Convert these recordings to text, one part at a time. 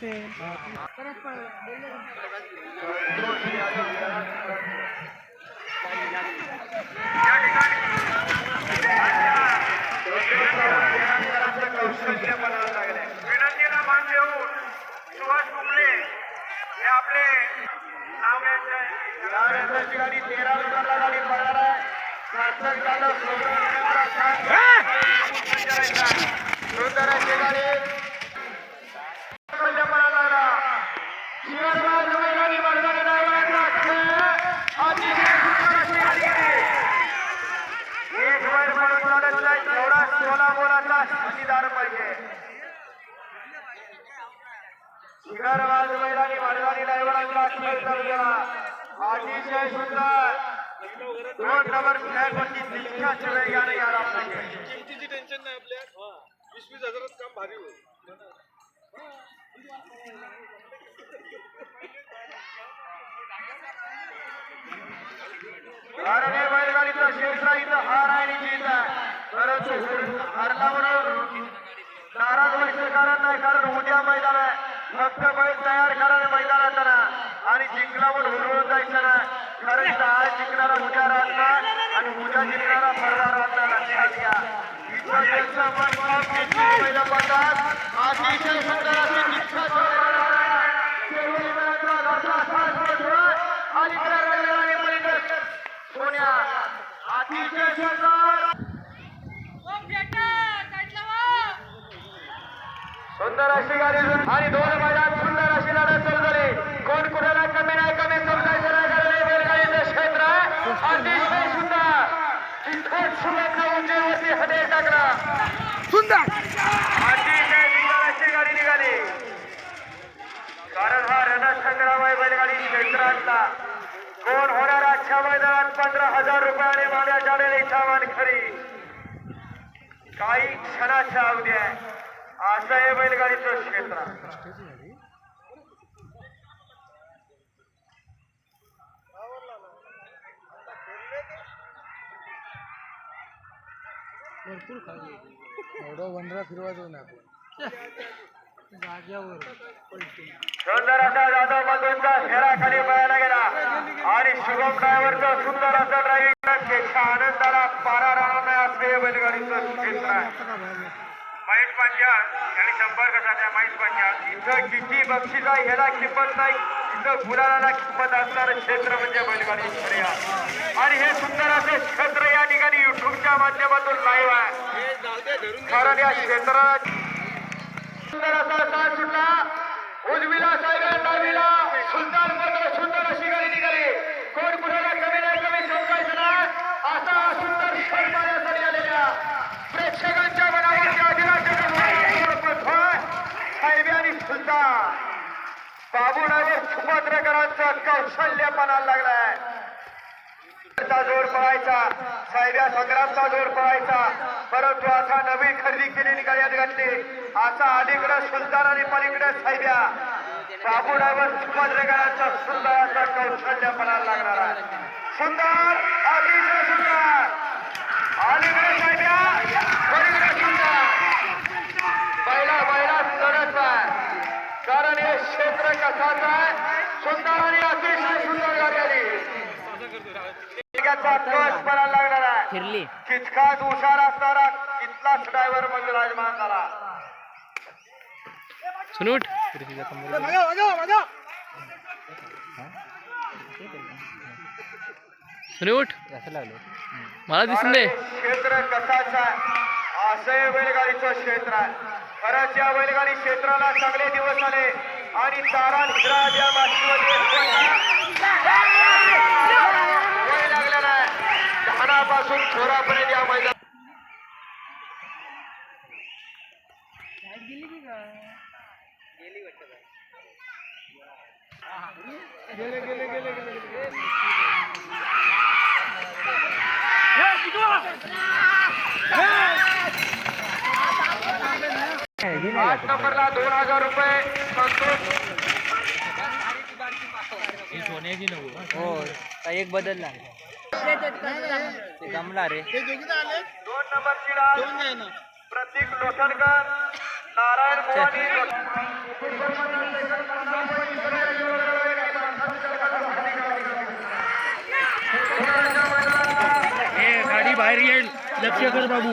છે. शिखरबाज बैलांनी वडगाडी ड्रायव्हरांचा खेळ चालू केला अतिशय सुंदर. दोन नंबर वरती दिलख्याच वेगाने यायला पाहिजे किमतीची टेन्शन नाही आपल्या. वीस वीस हजारात काम भारी होईल. बैलगाडीचं इथं हार आहे जीत आहे. परंतु हरला म्हणून नाराज व्हायचं कारण नाही कारण उद्या मैदान आहे. फक्त बैल तयार करायला मैदानात ना आणि जिंकला म्हणून हुरळून जायचं ना कारण आज जिंकणारा उद्या राहणार आणि उद्या जिंकणारा परवा राहणार. लक्षात घ्या पडतात अतिशय सुंदर अशी निष्ठा सोन्या अतिशय सुंदर सुंदर अशी गाडी आणि दोन मैदान सुंदर अशी लढत सुरू झाली कोण कुणाला कमी नाही कमी समजायचं नाही कारण हे बैलगाडीचं क्षेत्र आहे अतिशय सुंदर तिथेच उंचीवरती हदे टाकला सुंदर अतिशय गाडी निघाली. कारण हा रणसंग्राम आहे बैलगाडी क्षेत्रातला कोण होणार आजच्या मैदानात पंधरा हजार रुपयाने मानण्यात आलेली सामान खरी? काही क्षणाच्या अवधी आहे. असं हे बैलगाडीचं क्षेत्र आहे. भरपूर खाल्ली. एवढं वनरा फिरवायचं नाही आपण. जाग्यावर. पलटी सुंदर असा जाधव बंधूंचा फेरा खाली पळायला गेला. आणि शुभम ड्रायव्हरचं सुंदर असं ड्रायव्हिंग आनंदाला पारा राहणार नाही असं हे बैलगाडीचं आहे. महेश पंचाल यांनी संपर्क साधला महेश पंचाल इथं किती बक्षीस आहे ह्याला किंमत नाही. गुलाला किंमत असणारं क्षेत्र म्हणजे बैलगाडी शर्या आणि हे सुंदर असे क्षेत्र या ठिकाणी युट्यूबच्या माध्यमातून लाईव्ह आहे. कारण या क्षेत्रात सुंदर असा साथ सुटला. उजवीला साहेब डावीला सुंदर सुंदर अशी गाडी निघाली कोण कुणाला कमी नाही कमी समजायचं ना असा हा सुंदर क्षण पाहण्यासाठी आलेल्या प्रेक्षकांच्या मनावरती अधिराज्य साहेबी आणि सुलतान बाबू डायव्हर कौशल्य पणाला लागलाय जोर पळायचा साहेब्या संग्रामचा जोर पळायचा. परंतु आता नवीन खरेदी केलेली गळ्यात घातली. असा अलीकडे सुलतान आणि पलीकडे साहेब्या बाबूरावर ड्रायव्हर सुंदर असा कौशल्य पणाला लागणार आहे. सुंदर अतिशय सुंदर. अलीकडे साहेब्या पलीकडे सुंदर. पहिला पहिला सुंदरच आहे. कारण हे क्षेत्र कसाच आहे? सुंदर आणि अतिशय सुंदर कस लागणार आहे. तितकाच हुशार असणारा ड्रायव्हर म्हणजे राजमान झाला. सुनूट सुनूट मला दिसून दे. क्षेत्र कसाच आहे असं बैलगाडीचं क्षेत्र आहे. खरंच या बैलगाडी क्षेत्राला चांगले दिवस आले. आणि तारा निद्रा या मातीमध्ये वय लागलेला आहे लहानापासून थोरापर्यंत या मैदान आठ नंबरला दोन हज़ार रुपये हो। एक बदलला ते जमला रे। दोन नंबरची डाल प्रतीक लोखंडकर नारायण मोहनी गाडी बाहेर येईल लक्ष कर बाबू।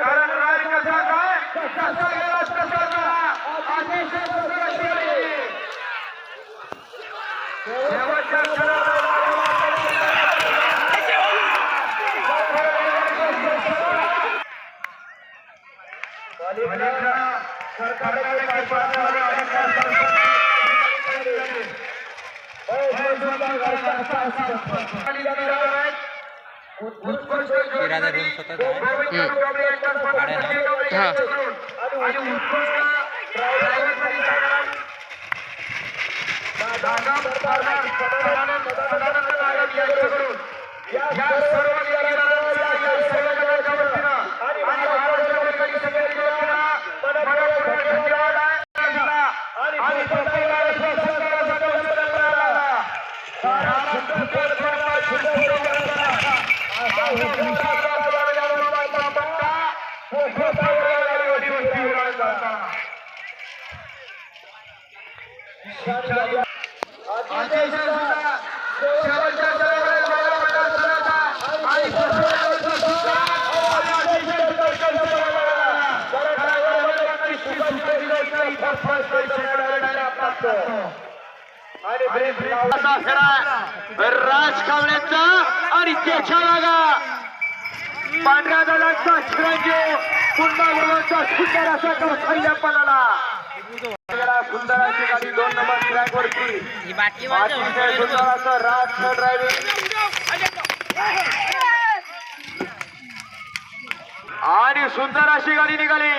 कारण राज कसा काय कसा गेला कसा गेला अतिशय सुंदर अशी गाडी. इरादा रूम स्वतःच आहे. ड्रायव्हरसाठी सन्मान. दादा सदानंद सदानंद सदानंद नायक यांच्याकडून या सर्व नियोजनाच्या या संयोजनाच्या वतीनं आणि महाराष्ट्र बैलगाडी संघटनेच्या वतीनं मनपूर्वक धन्यवाद आहे. आणि प्रत्येकाला स्वतःचा संघर्ष करावा. महाराष्ट्र बैलगाडी संघटनेच्या असा हुशार राजा पट्टा मोठा बैलगाडी वस्ती उडाला. अतिशय सुंदर शेवटच्या क्षणापर्यंत बघा मैदानाचा आणि प्रत्येकाचा सुद्धा आणि अतिशय सुंदर खेळ बघा. कारण बैलगाडी सुसज्ज हिरोच्या इथं first place मिळालेला प्राप्त. आणि ब्रेक असा खेळा राज कावळ्यांचा आणि त्याच्या जागा पांढऱ्या दलांचा चिरंजीव पुन्हा गुरुवांचा सुंदर असा कौशल्यपणाला सुंदर अशी गाडी दोन नंबर ट्रॅक वरती अतिशय सुंदर असं राज ड्रायव्हिंग आणि सुंदर अशी गाडी निघाली.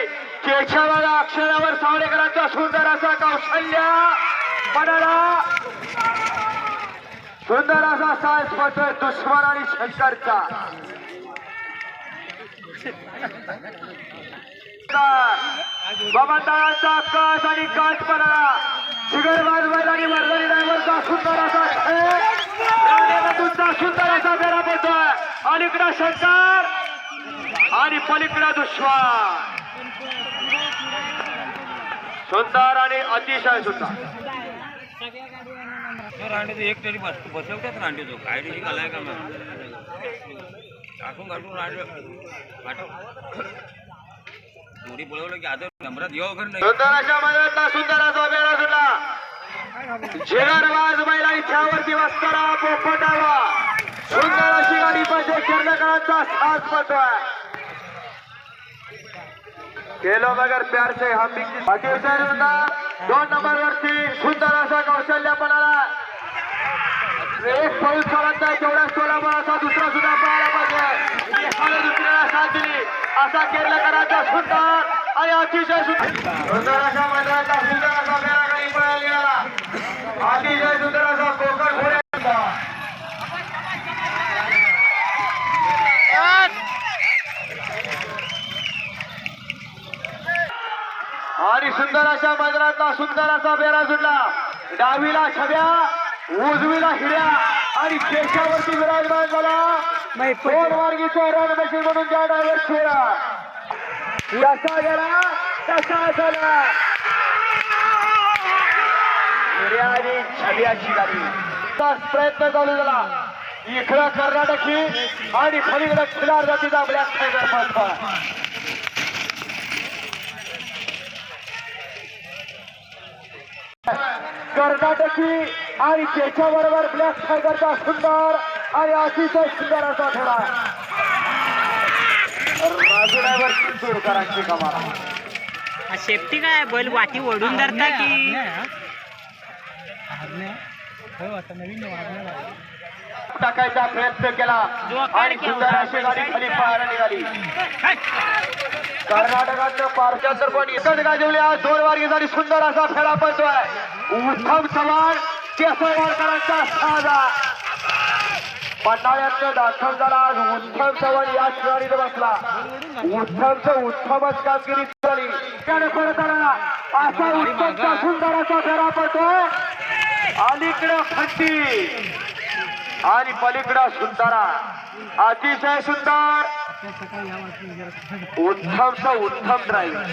केशवाला अक्षरावर सावळेकरांचा सुंदर असा कौशल्य. पणाला सुंदर असा सायन्स पत्र दुश्मन आणि शंकरचा. बाबा तळाचा आकाश आणि काच पणाला जिगर वाजवाय आणि वर्धनी ड्रायव्हरचा सुंदर असा खेळ. राणेबंधूंचा सुंदर असा बेरा पडतोय अलीकडं शंकर आणि पलीकडं दुश्वास सुंदर आणि अतिशय सुंदर. रांडीचं एक तरी बस बसवतात रांडीचं काय तरी कलाय का मग टाकून घालून रांडी पाठव. जोडी पळवलं की आदर नंबरात यो घर नाही. सुंदर अशा मैदानातला सुंदर असा बेरा सुटला झिगर वाज बैला इथ्यावरती वस्तारा पोपटावा. सुंदर अशी गाडी पाहिजे किर्णकरांचा साथ पडतोय. केलो बगर प्यार से हम भी बाकी दोन नंबर वरती सुंदर असा कौशल्यपणाला. एक पाऊस चालत नाही तेवढ्याच टोला दुसरा सुद्धा पाहायला पाहिजे. दुसऱ्याला साथ दिली. असा केरळकरांचा सुंदर आणि अतिशय सुंदर सुंदर अशा मैदानाचा सुंदर असा मेळा काही पळायला गेला. अतिशय सुंदर असा कोकण घोड्यांचा आणि सुंदर अशा मैदानातला सुंदर असा बेरा सुटला डावीला छब्या उजवीला हिऱ्या आणि केशावरती विराजमान झाला. दोन मार्गीचा रन मशीन म्हणून ज्या ड्रायव्हर खेळा जसा गेला? तसा झाला? प्रयत्न चालू झाला इकडं कर्नाटकी आणि पलीकडं खिलार जातीचा ब्लॅक टायगर पाठवा कर्नाटकी आणि त्याच्याबरोबर ब्लॅक टायगरचा सुंदर आणि अतिशय सुंदर असा थोडा सेफ्टी काय बैल वाटी ओढून धरता की? टाकायचा प्रयत्न केला. आणि सुंदर अशी गाडी खाली पाहायला निघाली. कर्नाटकातलं पारख्यातर पण एकच गाजवले आज दोन वारगीसाठी सुंदर असा फेरा पडतोय उत्तम चव्हाण केसरवाडकरांचा साधा पन्हाळ्यातलं दाखल झाला आज उत्तम चव्हाण या शिवारीत बसला. उत्तमचं उत्तमच कामगिरी झाली त्याने असा उत्तमचा सुंदराचा घरा पडतो अलीकडं फट्टी आणि पलीकडं सुंदरा. अतिशय सुंदर. उत्तमचा उत्तम ड्राईव्ह